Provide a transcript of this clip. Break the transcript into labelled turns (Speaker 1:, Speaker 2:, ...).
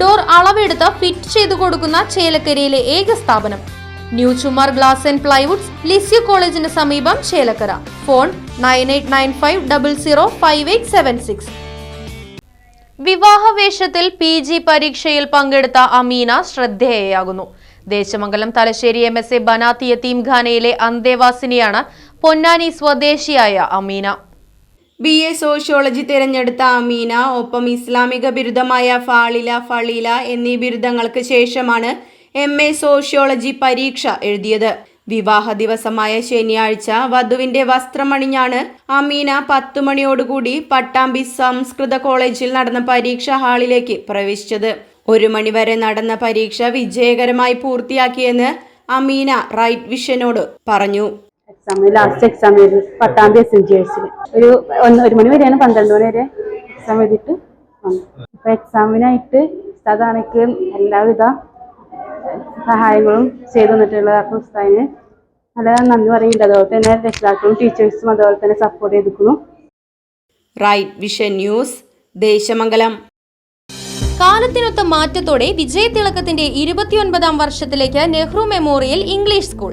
Speaker 1: Door അളവെടുത്ത് fit ചെയ്തു കൊടുക്കുന്ന ചേലക്കരയിലെ ഏക സ്ഥാപനം. New Chumar glass and plywoods Lisieux കോളേജിന് സമീപം Chelakkara. Phone nine eight nine five double zero five eight seven six. വിവാഹവേഷത്തിൽ P G പരീക്ഷയിൽ പങ്കെടുത്ത Ameena ശ്രദ്ധേയയാകുന്നു. Desamangalam Thalassery M S A Banathi യത്തീംഖാനയിലെ അന്തേവാസിനിയാണ് പൊന്നാനി സ്വദേശിയായ അമീന.
Speaker 2: ബി എ സോഷ്യോളജി തിരഞ്ഞെടുത്ത അമീന ഒപ്പം ഇസ്ലാമിക ബിരുദമായ ഫാളില ഫളീല എന്നീ ബിരുദങ്ങൾക്ക് ശേഷമാണ് എം എ സോഷ്യോളജി പരീക്ഷ എഴുതിയത്. വിവാഹ ദിവസമായ ശനിയാഴ്ച വധുവിന്റെ വസ്ത്രമണിഞ്ഞാണ് അമീന പത്തു മണിയോടുകൂടി പട്ടാമ്പി സംസ്കൃത കോളേജിൽ നടന്ന പരീക്ഷാ ഹാളിലേക്ക് പ്രവേശിച്ചത്. ഒരു മണിവരെ നടന്ന പരീക്ഷ വിജയകരമായി പൂർത്തിയാക്കിയെന്ന് അമീന റൈറ്റ് വിഷനോട് പറഞ്ഞു.
Speaker 3: എക്സാം ലാസ്റ്റ് എക്സാം ആയിരുന്നു പത്താം തീയതി എസ് എൻ ജി എസിൽ ഒരു ഒന്ന് ഒരു മണി വരെയാണ് പന്ത്രണ്ട് മണി വരെ എക്സാം എഴുതിയിട്ട് വന്നു അപ്പൊ എക്സാമിനായിട്ട് ഉസ്താദാണെങ്കിൽ എല്ലാവിധ സഹായങ്ങളും ചെയ്തു തന്നിട്ടുള്ള അപ്പൊ ഉസ്താദിന്. നല്ല നന്ദി പറയുന്നുണ്ട്. അതുപോലെ തന്നെ രക്ഷിതാക്കളും ടീച്ചേഴ്സും അതുപോലെ തന്നെ സപ്പോർട്ട് ചെയ്തിരിക്കുന്നു.
Speaker 2: Right vision news Desamangalam.
Speaker 1: കാലത്തിനൊത്ത മാറ്റത്തോടെ വിജയതിളക്കത്തിന്റെ ഇരുപത്തിയൊൻപതാം വർഷത്തിലേക്ക് നെഹ്റു മെമ്മോറിയൽ ഇംഗ്ലീഷ് സ്കൂൾ